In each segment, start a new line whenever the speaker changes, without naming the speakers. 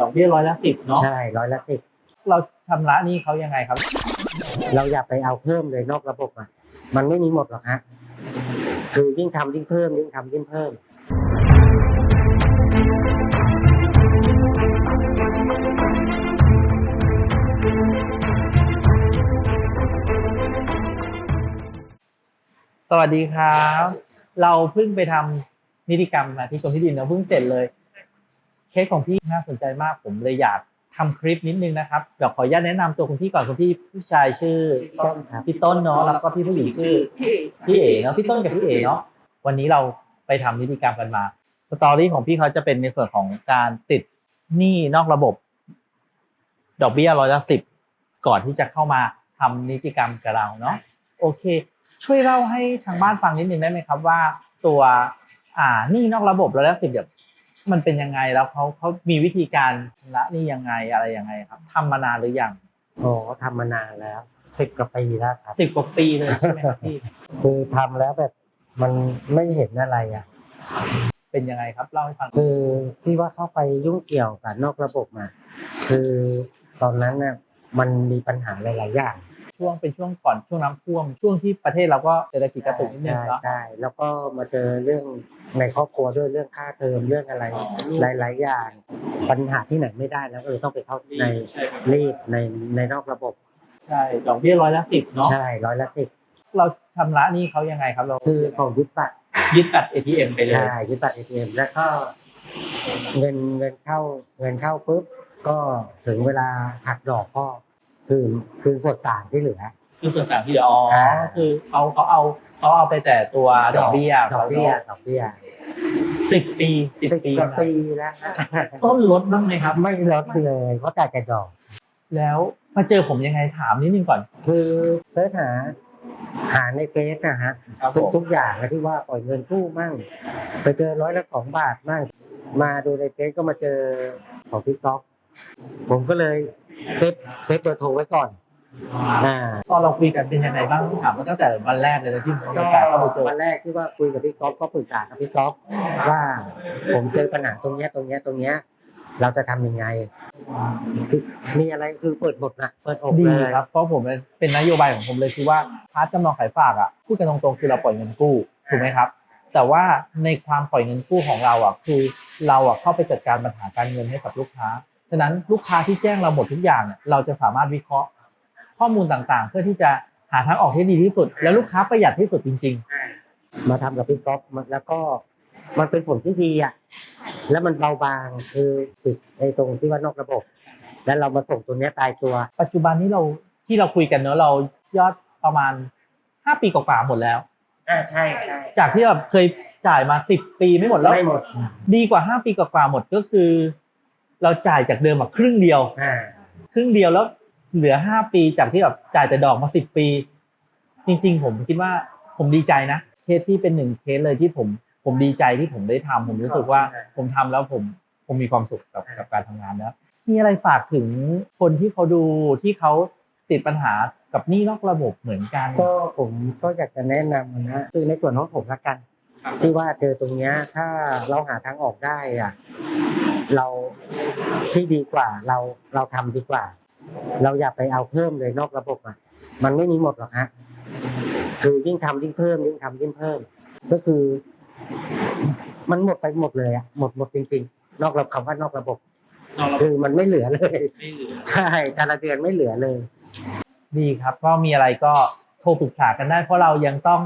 ดอกเบี้ยร้อยละสิบเนาะ
ใช่ร้อยละสิบ
เราชำระหนี้เขายังไงครับ
เราอย่าไปเอาเพิ่มเลยนอกระบบอะ มันไม่มีหมดหรอกฮะ คือยิ่งทำยิ่งเพิ่มยิ่งทำยิ่งเพิ่ม
สวัสดีครับ เราเพิ่งไปทำนิติกรรมมาที่กรมที่ดินเราเพิ่งเสร็จเลย เคสของพี่น่าสนใจมากผมเลยอยากทำคลิปนิดนึงนะครับเดี๋ยวขออนุญาตแนะนำตัวคุณพี่ก่อนคุณพี่ผู้ชายชื่อ
ต้นครับ
พี่ต้นเนาะแล้วก็พี่ผู้หญิงชื่อพี่เอ๋เนาะพี่ต้นกับพี่เอ๋เนาะวันนี้เราไปทำนิติกรรมกันมาสตอรี่ของพี่เขาจะเป็นในส่วนของการติดหนี้นอกระบบ ดอกเบี้ยร้อยละสิบก่อนที่จะเข้ามาทำนิติกรรมกับเราเนาะโอเค ช่วยเล่าให้ทางบ้านฟังนิดนึงได้ไหมครับว่า ตัวอ่าหนี้นอกระบบร้อยละสิบแบบ มันเป็นยังไงแล้วเขาเขามีวิธีการชำระหนี้ยังไงอะไรยังไงครับทำมานานหรือยัง
โอ้ทำมานานแล้วสิบกว่าปีแล้วครับ
สิบกว่าปีเลยใช่ไหมครับพี่
คือทำแล้วแบบมันไม่เห็นอะไรอะ
เป็นยังไงครับเล่าให้ฟัง
คือที่ว่าเข้าไปยุ่งเกี่ยวกับนอกระบบมาคือตอนนั้นน่ะมันมีปัญหาหลาย ๆ อย่าง
ช่วงเป็นช่วงก่อนช่วงน้ำท่วม ช่วงที่ประเทศเราก็เศรษฐกิจกระตุกนิดนึง
ใช่
เนาะ
ใช่แล้วก็มาเจอเรื่องในครอบครัวด้วยเรื่องค่าเทอมเรื่องอะไรหลาย ๆ อย่างปัญหาที่ไหนไม่ได้แล้วเออต้องไปเข้าในรีดในในนอกระบบ
ใช่ดอกเบี้ยร้อยละสิบเนาะ
ใช่ร้อยละสิบ
เราชำระหนี้เขายังไงครับเรา
คือของยึดบัตร
ยึดบัตร ATM ไปเลย
ใช่ยึดบัตรเอทีเอ็มแล้วก็เงินเงินเข้าเงินเข้าปุ๊บก็ถึงเวลาหักดอกก็ คืนคืนส่วนต่างที่เหลือ
คือส่วนต่างที่เหลืออ๋ออาคือเขาเขาเอาเขาเอาไปแต่ตัวดอกเบี้ย
ดอกเบี้ยดอกเบี้ย
สิบปีสิบ
สิบ
ปี
กว่า
นะ
ปีแล้วนะ
ต้นลดบ้างไหมครับ
ไม่ลดเลยเพราะจ่ายแต่ดอก
แล้วมาเจอผมยังไงถามนิดนึงก่อน
คือเสิร์ชหาหาในเฟซนะฮะ
ครับ
ทุก
ผม
ทุกอย่างนะที่ว่าปล่อยเงินกู้มั่ง ไปเจอร้อยละสองบาทมั่งมาดูในเฟซก็มาเจอของพี่ก๊อฟ ผมก็เลยเซฟเซฟเบอร์โทรไว้ก่อน อ่า
ตอนเราคุยกันเป็นยังไงบ้างถามมาตั้งแต่วันแรกเลยนะที่ผมมีโอกาสเข้าไปเจอ
วันแรกที่ว่าคุยกับพี่ก๊อฟก็ปรึกษากับพี่ก๊อฟว่าผมเจอปัญหาตรงเนี้ยตรงเนี้ยตรงเนี้ย เราจะทำยังไงคือมีอะไรคือเปิดบทนะเปิดอก
ดี
เลย
ครับ เพราะผมเป็นนโยบายของผมเลยคือว่าพาร์ทจำนองขายฝากอะพูดกันตรงๆคือเราปล่อยเงินกู้ถูกไหมครับ แต่ว่าในความปล่อยเงินกู้ของเราอะคือเราอะเข้าไปจัดการปัญหาการเงินให้กับลูกค้า ฉะนั้นลูกค้าที่แจ้งเราหมดทุกอย่างเนี่ยเราจะสามารถวิเคราะห์ข้อมูลต่างๆ เพื่อที่จะหาทางออกที่ดีที่สุด แล้วลูกค้าประหยัดที่สุดจริง
มาทำกับพี่ก๊อฟแล้วก็มันเป็นผลที่ดีอะ แล้วมันเบาบางคือติดในตรงที่ว่านอกระบบ แล้วเรามาส่งตัวเนี้ยตายตัว
ๆปัจจุบันนี้เราที่เราคุยกันเนอะเรายอดประมาณห้าปีกว่าๆหมดแล้ว
อ่าใช่ใช่
จากที่แบบเคยจ่ายมาสิบปีไม่หมดแล้ว
ไม่หมด
ดีกว่าห้าปีกว่าๆหมดก็คือ เราจ่ายจากเดิมมาครึ่งเดียว
อ่า
ครึ่งเดียวแล้วเหลือห้าปีจากที่แบบจ่ายแต่ดอกมาสิบปี จริง ๆ ผมคิดว่าผมดีใจนะเคสที่เป็นหนึ่งเคสเลยที่ผม ผมดีใจที่ผมได้ทำผมรู้สึกว่าผมทำแล้วผมผมมีความสุขกับกับการทำงานแล้วมีอะไรฝากถึงคนที่เขาดูที่เขาติดปัญหากับหนี้นอกระบบเหมือนกัน
ก็ผมก็อยากจะแนะนำนะคือในส่วนของผมละกัน ที่ว่าเจอตรงเนี้ยถ้าเราหาทางออกได้อะ เราที่ดีกว่าเราเราทำดีกว่า เราอย่าไปเอาเพิ่มเลยนอกระบบอะ มันไม่มีหมดหรอกฮะคือยิ่งทำยิ่งเพิ่มยิ่งทำยิ่งเพิ่ม ก็คือ มันหมดไปหมดเลยอะหมดหมดจริง ๆ นอกระบบคำว่านอกระบบ คือมันไม่เหลือเลยใช่แต่ละเดือนไม่เหลือเลย
ดีครับ ก็มีอะไรก็โทรปรึกษากันได้ เพราะเรายังต้อง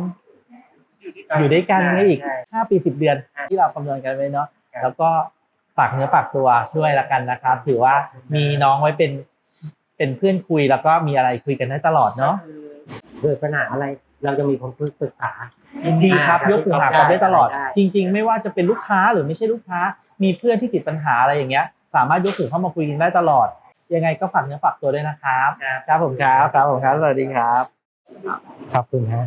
อยู่ด้วยกันในอีก
ใช่
ห้าปีสิบเดือน
ใช่
ที่เราคำนวณกันไว้เนาะ
ครับ
แล้วก็ ฝากเนื้อฝากตัวด้วยละกันนะครับ ถือว่ามีน้องไว้เป็นเป็นเพื่อนคุยแล้วก็มีอะไรคุยกันได้ตลอดเนาะ
เกิดปัญหาอะไรเราจะมีคนปรึกษา
ยินดีครับ
อ่าย
กหูหากันได้ตลอด
ได้
จริง ๆ ไม่ว่าจะเป็นลูกค้าหรือไม่ใช่ลูกค้า มีเพื่อนที่ติดปัญหาอะไรอย่างเงี้ย สามารถยกหูเข้ามาคุยกันได้ตลอด ยังไงก็ฝากเนื้อฝากตัวด้วยนะครับ ครับผมครับครับผมครับสวัสดีครับ
ขอบคุณฮะ